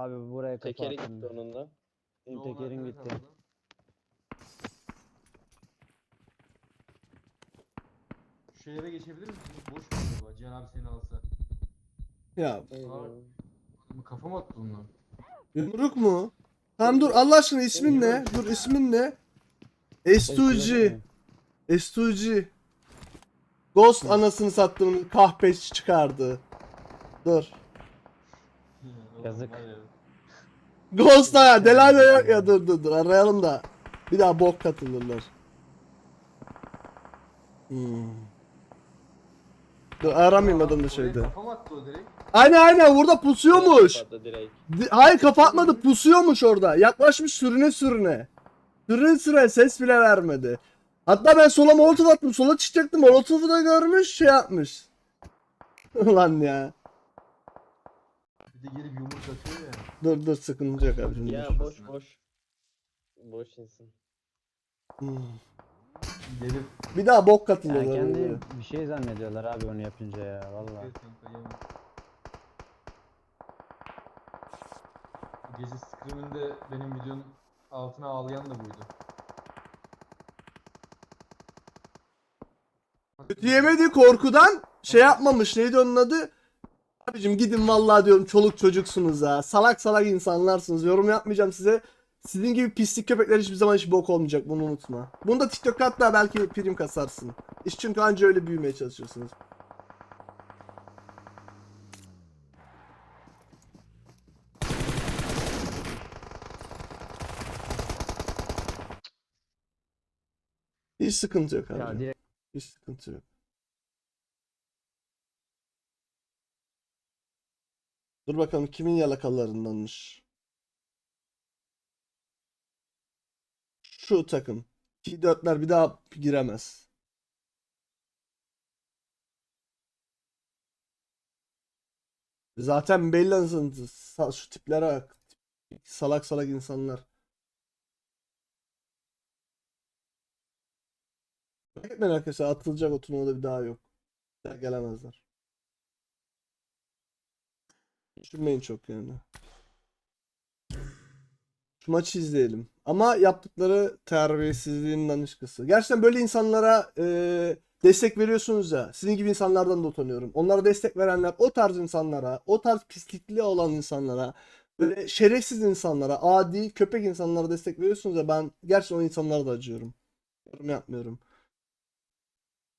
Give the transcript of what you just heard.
Abi buraya kafa Tekeri attım. gitti onun da. Tekerin nerede gitti. kaldı? Şu eve geçebilir misiniz? Boş mu acaba? Cihan abi seni alsa. Ya Adamı Kafa mı attı bunlar? yumruk mu? Tamam dur Allah aşkına ismin ne? Dur ismin ne? S2G. S2G. Ghost anasını sattığımın kahpeç çıkardı. Dur. Yazık. var ya. Delano yok ya dur dur dur arayalım da. Bir daha bok katılırlar. Hmm. Dur aramayayım adamı Oraya şeyde. Kafa mı attı o direkt? Aynen aynen burada pusuyormuş. Di- Hayır kapatmadı pusuyormuş orada. Yaklaşmış sürüne sürüne. Sürüne sürüne ses bile vermedi. Hatta ben sola molotof attım. Sola çıkacaktım. Molotofu da görmüş şey yapmış. Ulan ya. De gelip yumruk atıyor ya. Dur dur sıkıntı yok abicim. Ya dur. boş boş. Boş insin. Hmm. Gelip Bir daha bok Ya katılıyorlar. kendi bir şey zannediyorlar abi onu yapınca ya valla. Bu Gece scream'inde benim videonun altına ağlayan da buydu. Kötü yemedi korkudan şey yapmamış. Neydi onun adı? Abicim gidin vallahi diyorum çoluk çocuksunuz ha. Salak salak insanlarsınız. Yorum yapmayacağım size. Sizin gibi pislik köpekler hiçbir zaman hiç bok olmayacak bunu unutma. Bunu da TikTok'a hatta belki prim kasarsın. İş çünkü anca öyle büyümeye çalışıyorsunuz. Hiç sıkıntı yok abi. Hiç sıkıntı yok. Dur bakalım kimin yalakalarındanmış. Şu takım. 2-4'ler bir daha giremez. Zaten belli anasını şu tiplere bak. Salak salak insanlar. Merak etmeyin arkadaşlar atılacak o turnuvada bir daha yok. Bir daha gelemezler. Düşünmeyin çok yani. Şu maçı izleyelim. Ama yaptıkları terbiyesizliğin danışkası. Gerçekten böyle insanlara e, destek veriyorsunuz ya. Sizin gibi insanlardan da utanıyorum. Onlara destek verenler o tarz insanlara, o tarz pislikli olan insanlara, böyle şerefsiz insanlara, adi köpek insanlara destek veriyorsunuz ya ben gerçekten o insanlara da acıyorum. Yorum yapmıyorum.